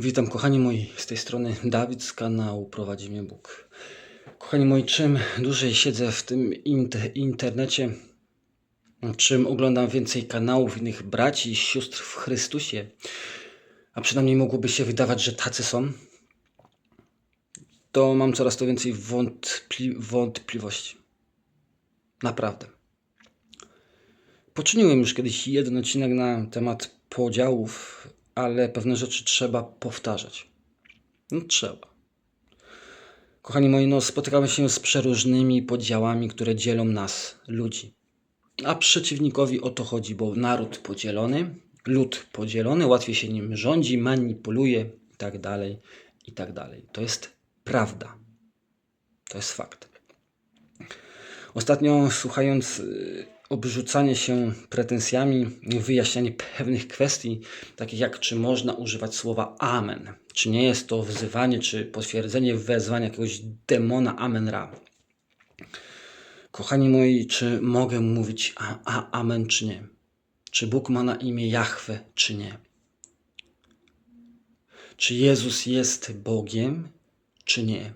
Witam kochani moi, z tej strony Dawid z kanału Prowadzi mnie Bóg. Kochani moi, czym dłużej siedzę w tym int- internecie, czym oglądam więcej kanałów innych braci i sióstr w Chrystusie, a przynajmniej mogłoby się wydawać, że tacy są, to mam coraz to więcej wątpli- wątpliwości. Naprawdę. Poczyniłem już kiedyś jeden odcinek na temat podziałów, ale pewne rzeczy trzeba powtarzać. No trzeba. Kochani moi, no spotykamy się z przeróżnymi podziałami, które dzielą nas, ludzi. A przeciwnikowi o to chodzi, bo naród podzielony, lud podzielony, łatwiej się nim rządzi, manipuluje i tak dalej, i tak. To jest prawda. To jest fakt. Ostatnio słuchając y, obrzucanie się pretensjami, wyjaśnianie pewnych kwestii, takich jak czy można używać słowa amen, czy nie jest to wzywanie, czy potwierdzenie wezwania jakiegoś demona amen ra. Kochani moi, czy mogę mówić a, a, amen, czy nie? Czy Bóg ma na imię Jahwe, czy nie? Czy Jezus jest Bogiem, czy nie?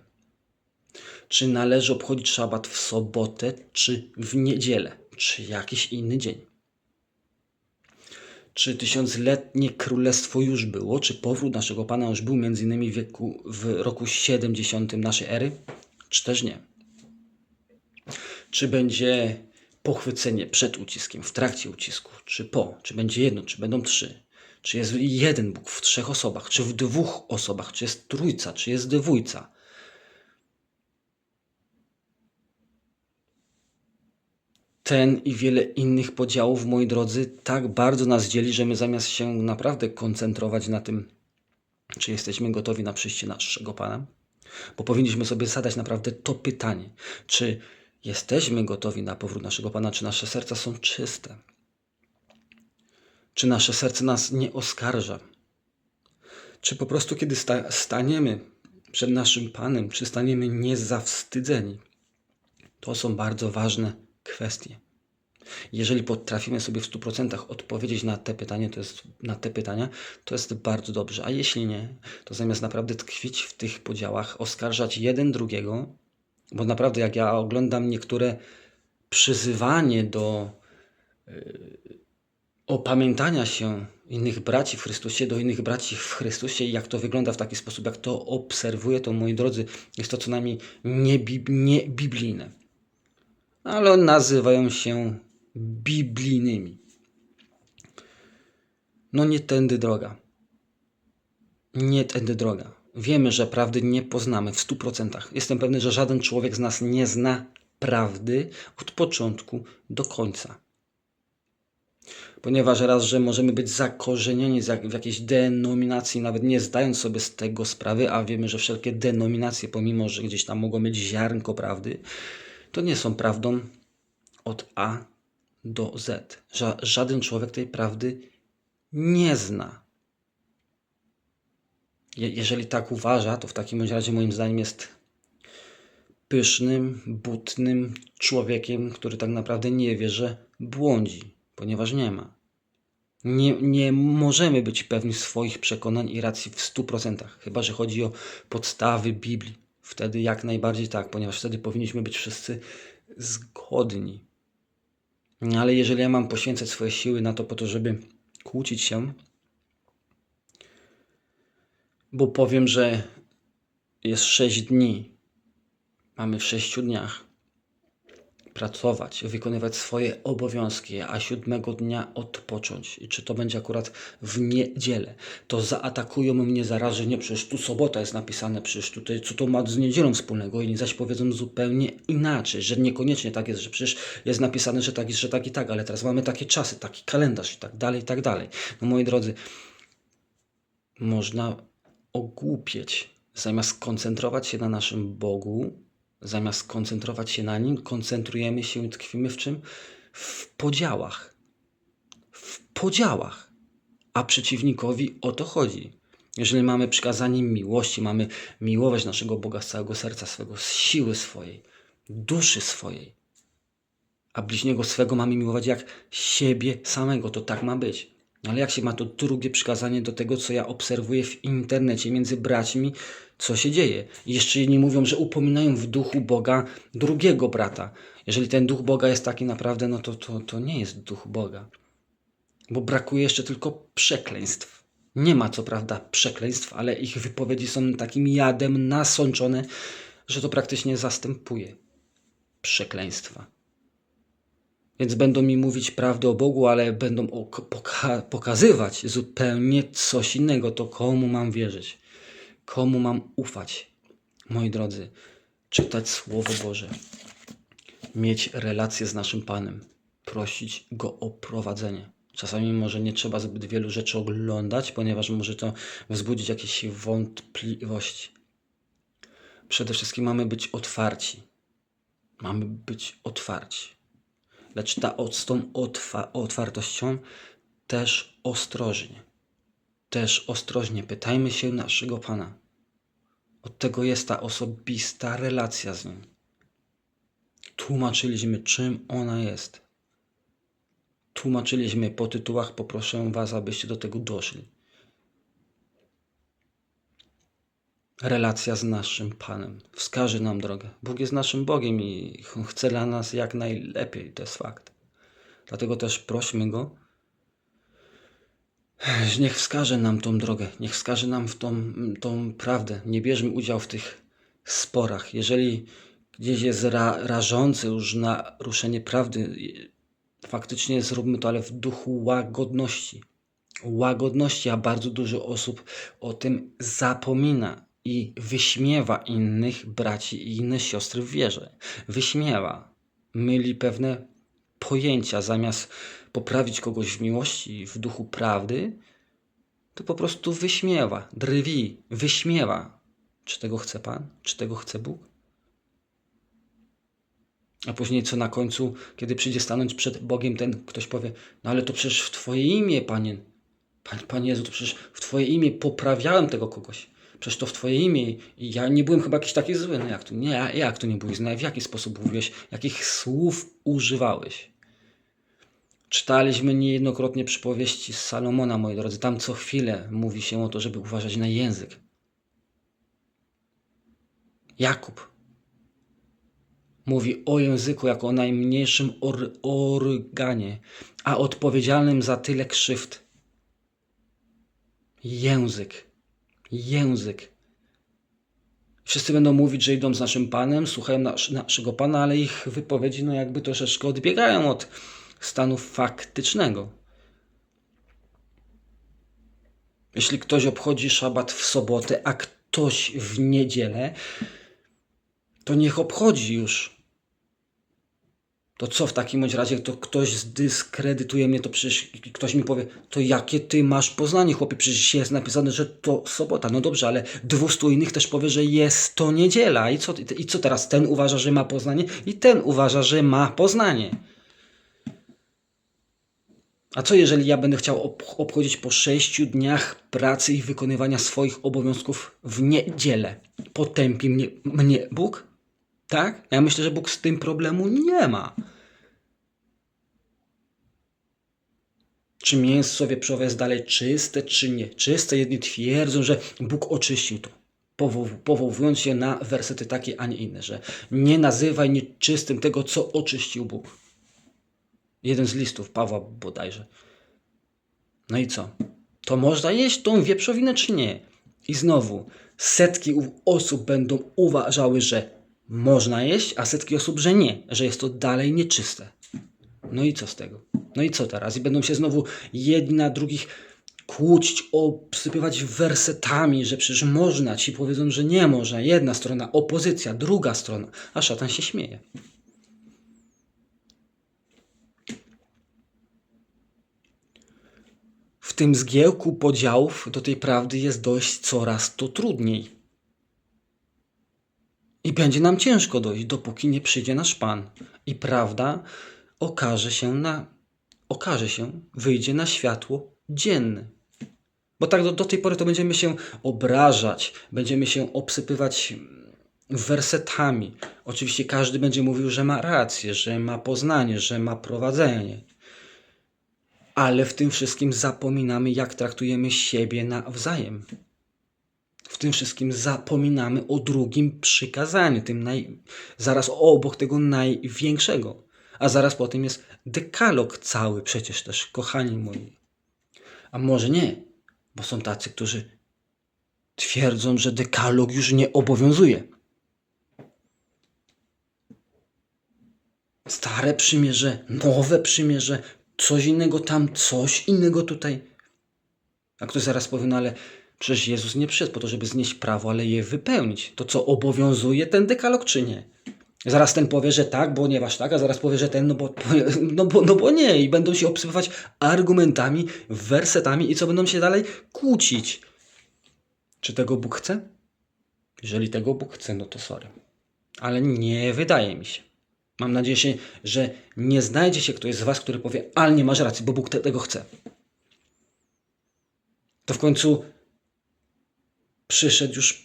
Czy należy obchodzić szabat w sobotę, czy w niedzielę, czy jakiś inny dzień? Czy tysiącletnie królestwo już było? Czy powrót naszego Pana już był między innymi w, wieku, w roku 70 naszej ery? Czy też nie? Czy będzie pochwycenie przed uciskiem, w trakcie ucisku, czy po? Czy będzie jedno, czy będą trzy? Czy jest jeden Bóg w trzech osobach, czy w dwóch osobach? Czy jest trójca, czy jest dwójca? Ten i wiele innych podziałów, moi drodzy, tak bardzo nas dzieli, że my zamiast się naprawdę koncentrować na tym, czy jesteśmy gotowi na przyjście naszego Pana, bo powinniśmy sobie zadać naprawdę to pytanie, czy jesteśmy gotowi na powrót naszego Pana, czy nasze serca są czyste, czy nasze serce nas nie oskarża, czy po prostu kiedy sta staniemy przed naszym Panem, czy staniemy niezawstydzeni. To są bardzo ważne kwestie. Jeżeli potrafimy sobie w 100% odpowiedzieć na te pytania, to jest na te pytania, to jest bardzo dobrze. A jeśli nie, to zamiast naprawdę tkwić w tych podziałach, oskarżać jeden drugiego, bo naprawdę jak ja oglądam niektóre przyzywanie do yy, opamiętania się innych braci w Chrystusie, do innych braci w Chrystusie i jak to wygląda w taki sposób, jak to obserwuję, to moi drodzy, jest to co najmniej niebib- niebiblijne ale nazywają się biblijnymi. No nie tędy droga. Nie tędy droga. Wiemy, że prawdy nie poznamy w stu procentach. Jestem pewny, że żaden człowiek z nas nie zna prawdy od początku do końca. Ponieważ raz, że możemy być zakorzenieni w jakiejś denominacji, nawet nie zdając sobie z tego sprawy, a wiemy, że wszelkie denominacje, pomimo że gdzieś tam mogą mieć ziarnko prawdy, to nie są prawdą od A do Z. Ża żaden człowiek tej prawdy nie zna. Je jeżeli tak uważa, to w takim razie moim zdaniem jest pysznym, butnym człowiekiem, który tak naprawdę nie wie, że błądzi, ponieważ nie ma. Nie, nie możemy być pewni swoich przekonań i racji w 100%, chyba że chodzi o podstawy Biblii. Wtedy jak najbardziej tak, ponieważ wtedy powinniśmy być wszyscy zgodni. Ale jeżeli ja mam poświęcać swoje siły na to po to, żeby kłócić się, bo powiem, że jest sześć dni, mamy w sześciu dniach pracować, wykonywać swoje obowiązki, a siódmego dnia odpocząć. I czy to będzie akurat w niedzielę, to zaatakują mnie zaraz, że nie, przecież tu sobota jest napisane, przecież tutaj co to ma z niedzielą wspólnego. Inni zaś powiedzą zupełnie inaczej, że niekoniecznie tak jest, że przecież jest napisane, że tak jest, że tak i tak, ale teraz mamy takie czasy, taki kalendarz i tak dalej, i tak dalej. No moi drodzy, można ogłupieć, zamiast skoncentrować się na naszym Bogu, zamiast koncentrować się na nim, koncentrujemy się i tkwimy w czym? W podziałach. W podziałach. A przeciwnikowi o to chodzi. Jeżeli mamy przykazanie miłości, mamy miłować naszego Boga z całego serca swego, z siły swojej, duszy swojej, a bliźniego swego mamy miłować jak siebie samego, to tak ma być. Ale jak się ma to drugie przykazanie do tego, co ja obserwuję w internecie między braćmi, co się dzieje? Jeszcze jedni mówią, że upominają w duchu Boga drugiego brata. Jeżeli ten duch Boga jest taki naprawdę, no to, to, to nie jest duch Boga. Bo brakuje jeszcze tylko przekleństw. Nie ma co prawda przekleństw, ale ich wypowiedzi są takim jadem nasączone, że to praktycznie zastępuje przekleństwa. Więc będą mi mówić prawdę o Bogu, ale będą ok- poka- pokazywać zupełnie coś innego. To komu mam wierzyć? Komu mam ufać? Moi drodzy, czytać Słowo Boże, mieć relację z naszym Panem, prosić Go o prowadzenie. Czasami może nie trzeba zbyt wielu rzeczy oglądać, ponieważ może to wzbudzić jakieś wątpliwości. Przede wszystkim mamy być otwarci. Mamy być otwarci. Lecz ta, z tą otwa, otwartością też ostrożnie. Też ostrożnie pytajmy się naszego Pana. Od tego jest ta osobista relacja z Nim. Tłumaczyliśmy, czym ona jest. Tłumaczyliśmy po tytułach, poproszę Was, abyście do tego doszli. Relacja z naszym Panem wskaże nam drogę. Bóg jest naszym Bogiem i chce dla nas jak najlepiej, to jest fakt. Dlatego też prośmy Go, niech wskaże nam tą drogę, niech wskaże nam w tą, tą prawdę. Nie bierzmy udziału w tych sporach. Jeżeli gdzieś jest ra, rażące już naruszenie prawdy, faktycznie zróbmy to, ale w duchu łagodności. Łagodności, a bardzo dużo osób o tym zapomina i wyśmiewa innych braci i inne siostry w wierze. Wyśmiewa, myli pewne pojęcia, zamiast poprawić kogoś w miłości, w duchu prawdy, to po prostu wyśmiewa, drwi, wyśmiewa. Czy tego chce Pan? Czy tego chce Bóg? A później co na końcu, kiedy przyjdzie stanąć przed Bogiem, ten ktoś powie, no ale to przecież w Twoje imię, Panie, Panie, Panie Jezu, to przecież w Twoje imię poprawiałem tego kogoś. Przecież to w Twoje imię i ja nie byłem chyba jakiś taki zły. No jak to? Nie, jak to nie byłeś zły? W jaki sposób mówiłeś? Jakich słów używałeś? Czytaliśmy niejednokrotnie przypowieści z Salomona, moi drodzy. Tam co chwilę mówi się o to, żeby uważać na język. Jakub mówi o języku jako o najmniejszym or organie, a odpowiedzialnym za tyle krzywd. Język. Język. Wszyscy będą mówić, że idą z naszym Panem, słuchają nas, naszego Pana, ale ich wypowiedzi no jakby troszeczkę odbiegają od stanu faktycznego. Jeśli ktoś obchodzi szabat w sobotę, a ktoś w niedzielę, to niech obchodzi już. To co w takim bądź razie, to ktoś zdyskredytuje mnie, to przecież ktoś mi powie, to jakie ty masz poznanie, chłopie, przecież jest napisane, że to sobota. No dobrze, ale 200 innych też powie, że jest to niedziela. I co, I co teraz? Ten uważa, że ma poznanie i ten uważa, że ma poznanie. A co jeżeli ja będę chciał ob obchodzić po sześciu dniach pracy i wykonywania swoich obowiązków w niedzielę? Potępi mnie, mnie Bóg? Tak? Ja myślę, że Bóg z tym problemu nie ma. Czy mięso wieprzowe jest dalej czyste, czy nie czyste? Jedni twierdzą, że Bóg oczyścił to, powoł powołując się na wersety takie, a nie inne, że nie nazywaj nieczystym tego, co oczyścił Bóg. Jeden z listów Pawła bodajże. No i co? To można jeść tą wieprzowinę, czy nie? I znowu, setki osób będą uważały, że można jeść, a setki osób, że nie, że jest to dalej nieczyste. No i co z tego? No i co teraz? I będą się znowu jedni na drugich kłócić, obsypywać wersetami, że przecież można, ci powiedzą, że nie można. Jedna strona, opozycja, druga strona, a szatan się śmieje. W tym zgiełku podziałów do tej prawdy jest dojść coraz to trudniej. I będzie nam ciężko dojść, dopóki nie przyjdzie nasz Pan. I prawda okaże się, na, okaże się wyjdzie na światło dzienne. Bo tak do, do tej pory to będziemy się obrażać, będziemy się obsypywać wersetami. Oczywiście każdy będzie mówił, że ma rację, że ma poznanie, że ma prowadzenie. ale w tym wszystkim zapominamy, jak traktujemy siebie nawzajem. W tym wszystkim zapominamy o drugim przykazaniu, tym naj... zaraz obok tego największego. A zaraz po tym jest dekalog cały przecież też, kochani moi. A może nie, bo są tacy, którzy twierdzą, że dekalog już nie obowiązuje. Stare przymierze, nowe przymierze, coś innego tam, coś innego tutaj. A ktoś zaraz powie, no ale przecież Jezus nie przyszedł po to, żeby znieść prawo, ale je wypełnić. To co obowiązuje ten dekalog, czy nie? Zaraz ten powie, że tak, ponieważ tak, a zaraz powie, że ten, no bo, no bo, no bo nie. I będą się obsypywać argumentami, wersetami i co będą się dalej kłócić. Czy tego Bóg chce? Jeżeli tego Bóg chce, no to sorry. Ale nie wydaje mi się. Mam nadzieję, że nie znajdzie się ktoś z Was, który powie, ale nie masz racji, bo Bóg te, tego chce. To w końcu przyszedł już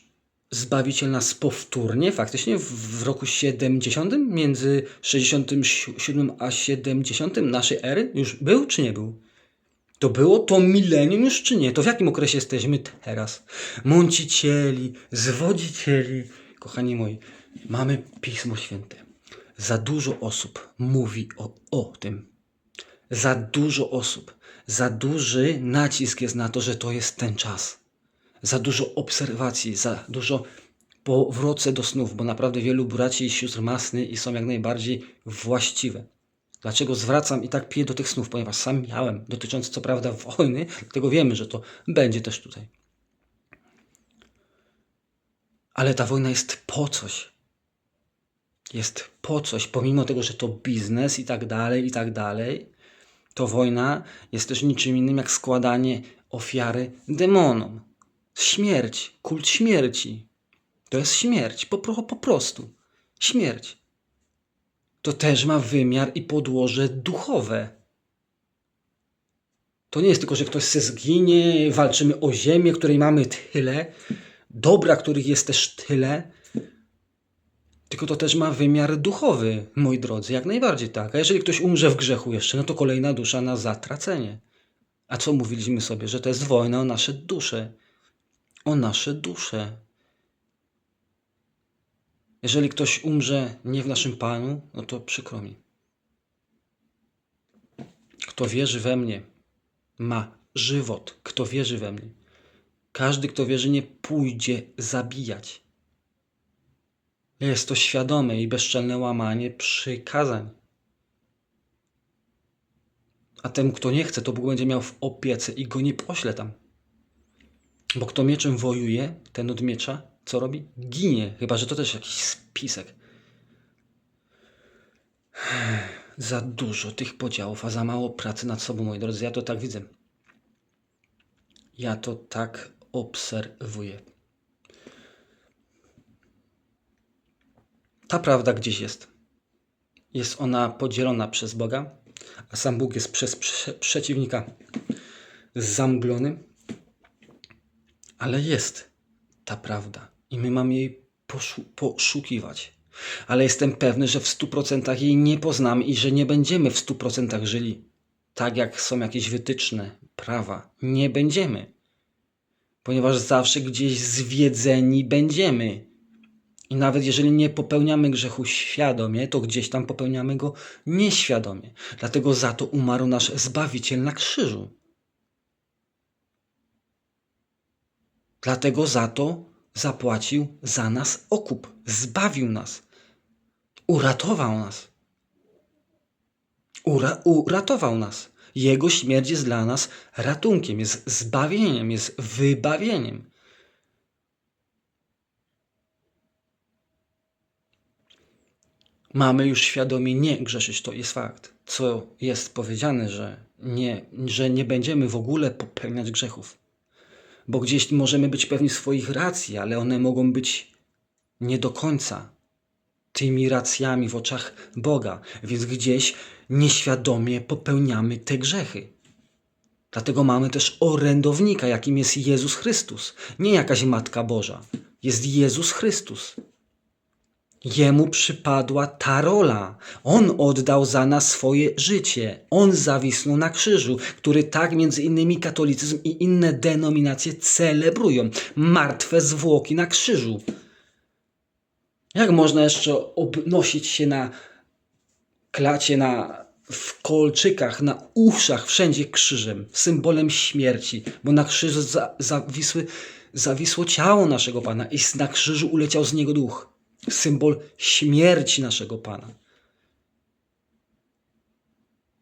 Zbawiciel nas powtórnie, faktycznie w, roku 70, między 67 a 70 naszej ery, już był czy nie był? To było to milenium już czy nie? To w jakim okresie jesteśmy teraz? Mącicieli, zwodzicieli. Kochani moi, mamy Pismo Święte. Za dużo osób mówi o, o tym. Za dużo osób. Za duży nacisk jest na to, że to jest ten czas. Za dużo obserwacji, za dużo powroce do snów, bo naprawdę wielu braci i sióstr masny i są jak najbardziej właściwe. Dlaczego zwracam i tak piję do tych snów? Ponieważ sam miałem, dotyczące co prawda wojny, dlatego wiemy, że to będzie też tutaj. Ale ta wojna jest po coś. Jest po coś, pomimo tego, że to biznes i tak dalej, i tak dalej, to wojna jest też niczym innym jak składanie ofiary demonom. Śmierć, kult śmierci. To jest śmierć, po, po prostu. Śmierć. To też ma wymiar i podłoże duchowe. To nie jest tylko, że ktoś se zginie, walczymy o ziemię, której mamy tyle, dobra, których jest też tyle, tylko to też ma wymiar duchowy, moi drodzy, jak najbardziej tak. A jeżeli ktoś umrze w grzechu jeszcze, no to kolejna dusza na zatracenie. A co mówiliśmy sobie, że to jest wojna o nasze dusze. O nasze dusze. Jeżeli ktoś umrze nie w naszym Panu, no to przykro mi. Kto wierzy we mnie, ma żywot. Kto wierzy we mnie. Każdy, kto wierzy, nie pójdzie zabijać. Jest to świadome i bezczelne łamanie przykazań. A temu, kto nie chce, to Bóg będzie miał w opiece i go nie pośle tam. Bo kto mieczem wojuje, ten od miecza, co robi? Ginie. Chyba, że to też jakiś spisek. Za dużo tych podziałów, a za mało pracy nad sobą, moi drodzy. Ja to tak widzę. Ja to tak obserwuję. Ta prawda gdzieś jest. Jest ona podzielona przez Boga, a sam Bóg jest przez prze przeciwnika zamglony. Ale jest ta prawda i my mamy jej poszu poszukiwać. Ale jestem pewny, że w 100% jej nie poznamy i że nie będziemy w 100% żyli tak, jak są jakieś wytyczne, prawa. Nie będziemy. Ponieważ zawsze gdzieś zwiedzeni będziemy. I nawet jeżeli nie popełniamy grzechu świadomie, to gdzieś tam popełniamy go nieświadomie. Dlatego za to umarł nasz Zbawiciel na krzyżu. Dlatego za to zapłacił za nas okup, zbawił nas, uratował nas. Ura uratował nas. Jego śmierć jest dla nas ratunkiem, jest zbawieniem, jest wybawieniem. Mamy już świadomie nie grzeszyć, to jest fakt. Co jest powiedziane, że nie, że nie będziemy w ogóle popełniać grzechów bo gdzieś możemy być pewni swoich racji, ale one mogą być nie do końca tymi racjami w oczach Boga, więc gdzieś nieświadomie popełniamy te grzechy. Dlatego mamy też orędownika, jakim jest Jezus Chrystus, nie jakaś Matka Boża. Jest Jezus Chrystus. Jemu przypadła ta rola. On oddał za nas swoje życie. On zawisnął na krzyżu, który tak między innymi katolicyzm i inne denominacje celebrują. Martwe zwłoki na krzyżu. Jak można jeszcze obnosić się na klacie, na, w kolczykach, na uszach, wszędzie krzyżem, symbolem śmierci, bo na krzyżu za, zawisły, zawisło ciało naszego Pana i na krzyżu uleciał z niego duch. Symbol śmierci naszego Pana.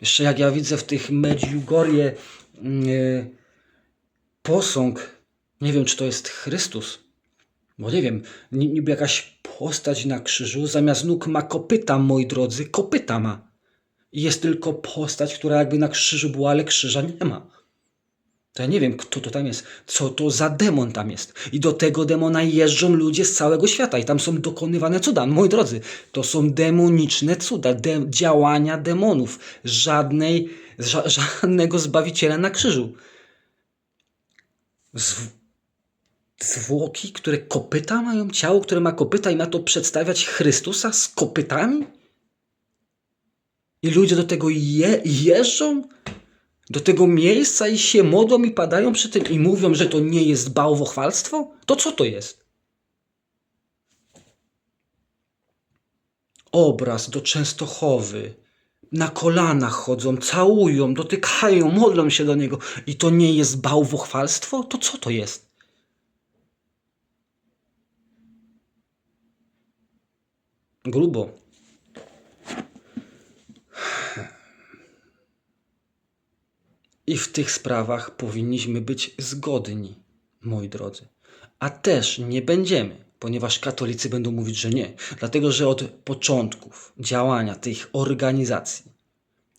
Jeszcze jak ja widzę w tych Medjugorje yy, posąg, nie wiem czy to jest Chrystus, bo nie wiem, ni- niby jakaś postać na krzyżu, zamiast nóg ma kopyta, moi drodzy, kopyta ma. Jest tylko postać, która jakby na krzyżu była, ale krzyża nie ma. To ja nie wiem, kto to tam jest, co to za demon tam jest. I do tego demona jeżdżą ludzie z całego świata i tam są dokonywane cuda. Moi drodzy, to są demoniczne cuda, de działania demonów. Żadnej, ża żadnego zbawiciela na krzyżu. Zw zwłoki, które kopyta mają, ciało, które ma kopyta i ma to przedstawiać Chrystusa z kopytami? I ludzie do tego je jeżdżą? Do tego miejsca i się modlą i padają przy tym i mówią, że to nie jest bałwochwalstwo? To co to jest? Obraz do Częstochowy. Na kolanach chodzą, całują, dotykają, modlą się do niego. I to nie jest bałwochwalstwo? To co to jest? Grubo. I w tych sprawach powinniśmy być zgodni, moi drodzy. A też nie będziemy, ponieważ katolicy będą mówić, że nie. Dlatego, że od początków działania tych organizacji,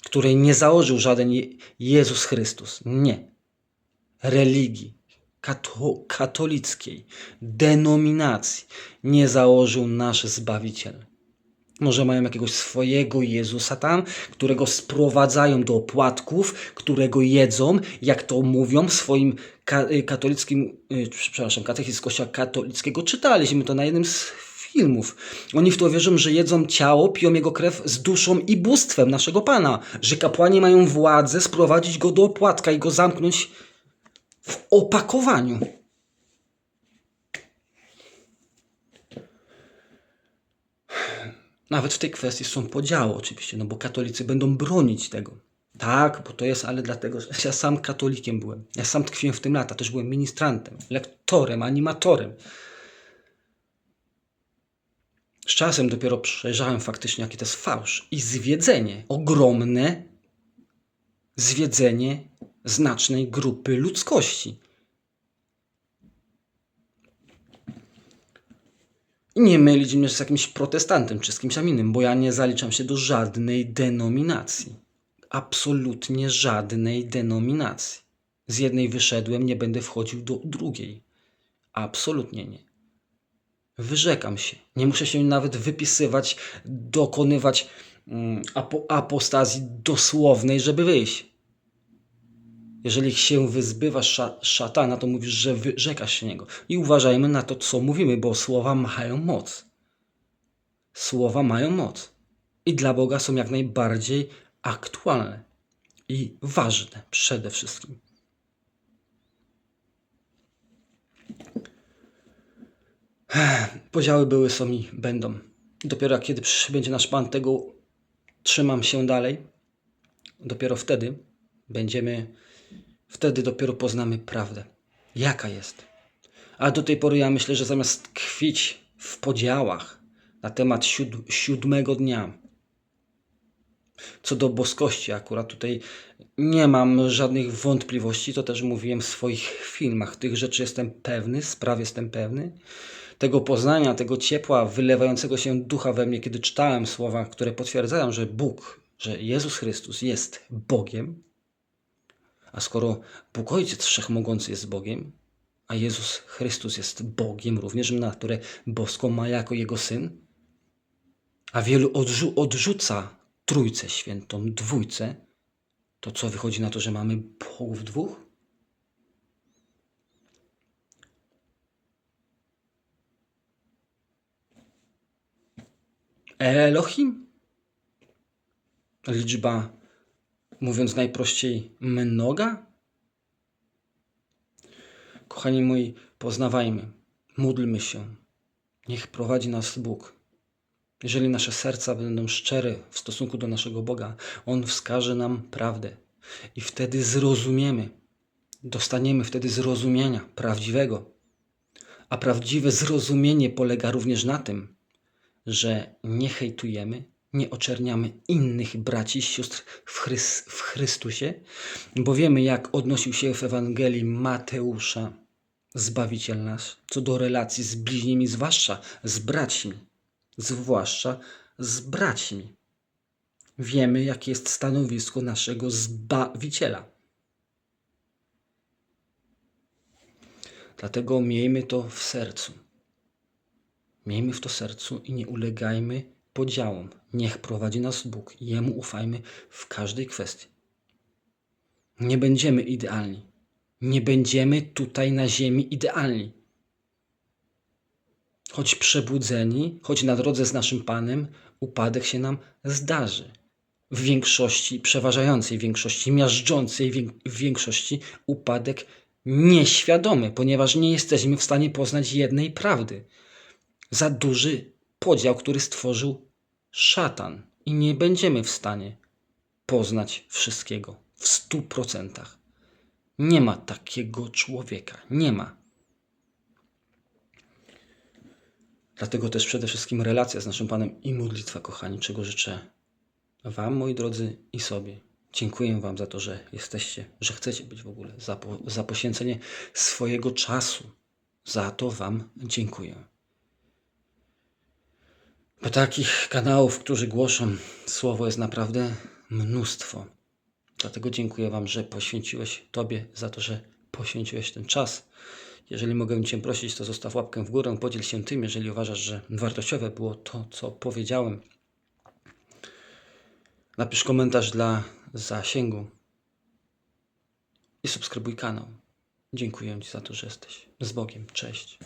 której nie założył żaden Je- Jezus Chrystus, nie, religii kato katolickiej, denominacji, nie założył nasz Zbawiciel. Może mają jakiegoś swojego Jezusa tam, którego sprowadzają do opłatków, którego jedzą, jak to mówią w swoim y, katolickim, y, przepraszam, katechizm Kościoła katolickiego. Czytaliśmy to na jednym z filmów. Oni w to wierzą, że jedzą ciało, piją jego krew z duszą i bóstwem naszego Pana. Że kapłani mają władzę sprowadzić go do opłatka i go zamknąć w opakowaniu. Nawet w tej kwestii są podziały oczywiście, no bo katolicy będą bronić tego. Tak, bo to jest, ale dlatego, że ja sam katolikiem byłem. Ja sam tkwiłem w tym lata, też byłem ministrantem, lektorem, animatorem. Z czasem dopiero przejrzałem faktycznie, jaki to jest fałsz. I zwiedzenie, ogromne zwiedzenie znacznej grupy ludzkości. Nie mylić mnie z jakimś protestantem czy z kimś innym, bo ja nie zaliczam się do żadnej denominacji. Absolutnie żadnej denominacji. Z jednej wyszedłem, nie będę wchodził do drugiej. Absolutnie nie. Wyrzekam się. Nie muszę się nawet wypisywać, dokonywać mm, apo apostazji dosłownej, żeby wyjść. Jeżeli się wyzbywasz sza szatana, to mówisz, że wyrzekasz się niego. I uważajmy na to, co mówimy, bo słowa mają moc. Słowa mają moc. I dla Boga są jak najbardziej aktualne i ważne przede wszystkim. Podziały były, są i będą. Dopiero kiedy przybędzie nasz Pan, tego trzymam się dalej. Dopiero wtedy będziemy, wtedy dopiero poznamy prawdę. Jaka jest. A do tej pory ja myślę, że zamiast tkwić w podziałach na temat siód siódmego dnia, co do boskości, akurat tutaj nie mam żadnych wątpliwości, to też mówiłem w swoich filmach. Tych rzeczy jestem pewny, spraw jestem pewny. Tego poznania, tego ciepła wylewającego się ducha we mnie, kiedy czytałem słowa, które potwierdzają, że Bóg, że Jezus Chrystus jest Bogiem, a skoro Bóg Ojciec Wszechmogący jest Bogiem, a Jezus Chrystus jest Bogiem również, naturę boską ma jako Jego Syn, a wielu odrzu odrzuca Trójcę Świętą, Dwójcę, to co wychodzi na to, że mamy Bogów dwóch? Elohim? Liczba, mówiąc najprościej, mnoga? Kochani moi, poznawajmy, módlmy się. Niech prowadzi nas Bóg. Jeżeli nasze serca będą szczere w stosunku do naszego Boga, On wskaże nam prawdę i wtedy zrozumiemy. Dostaniemy wtedy zrozumienia prawdziwego. A prawdziwe zrozumienie polega również na tym, że nie hejtujemy, nie oczerniamy innych braci sióstr w, w Chrystusie, bo wiemy, jak odnosił się w Ewangelii Mateusza, Zbawiciel nasz, co do relacji z bliźnimi, zwłaszcza z braćmi, zwłaszcza z braćmi. Wiemy, jakie jest stanowisko naszego Zbawiciela. Dlatego miejmy to w sercu. Miejmy w to sercu i nie ulegajmy podziałom. Niech prowadzi nas Bóg. Jemu ufajmy w każdej kwestii. Nie będziemy idealni. Nie będziemy tutaj na ziemi idealni. Choć przebudzeni, choć na drodze z naszym Panem, upadek się nam zdarzy. W większości, przeważającej większości, miażdżącej większości upadek nieświadomy, ponieważ nie jesteśmy w stanie poznać jednej prawdy. Za duży podział, który stworzył szatan i nie będziemy w stanie poznać wszystkiego w stu procentach. Nie ma takiego człowieka. Nie ma. Dlatego też przede wszystkim relacja z naszym Panem i modlitwa, kochani, czego życzę Wam, moi drodzy, i sobie. Dziękuję Wam za to, że jesteście, że chcecie być w ogóle, za, po, za poświęcenie swojego czasu. Za to Wam dziękuję. Bo takich kanałów, którzy głoszą słowo, jest naprawdę mnóstwo. Dlatego dziękuję Wam, że poświęciłeś Tobie za to, że poświęciłeś ten czas. Jeżeli mogę Cię prosić, to zostaw łapkę w górę, podziel się tym, jeżeli uważasz, że wartościowe było to, co powiedziałem. Napisz komentarz dla zasięgu i subskrybuj kanał. Dziękuję Ci za to, że jesteś z Bogiem. Cześć.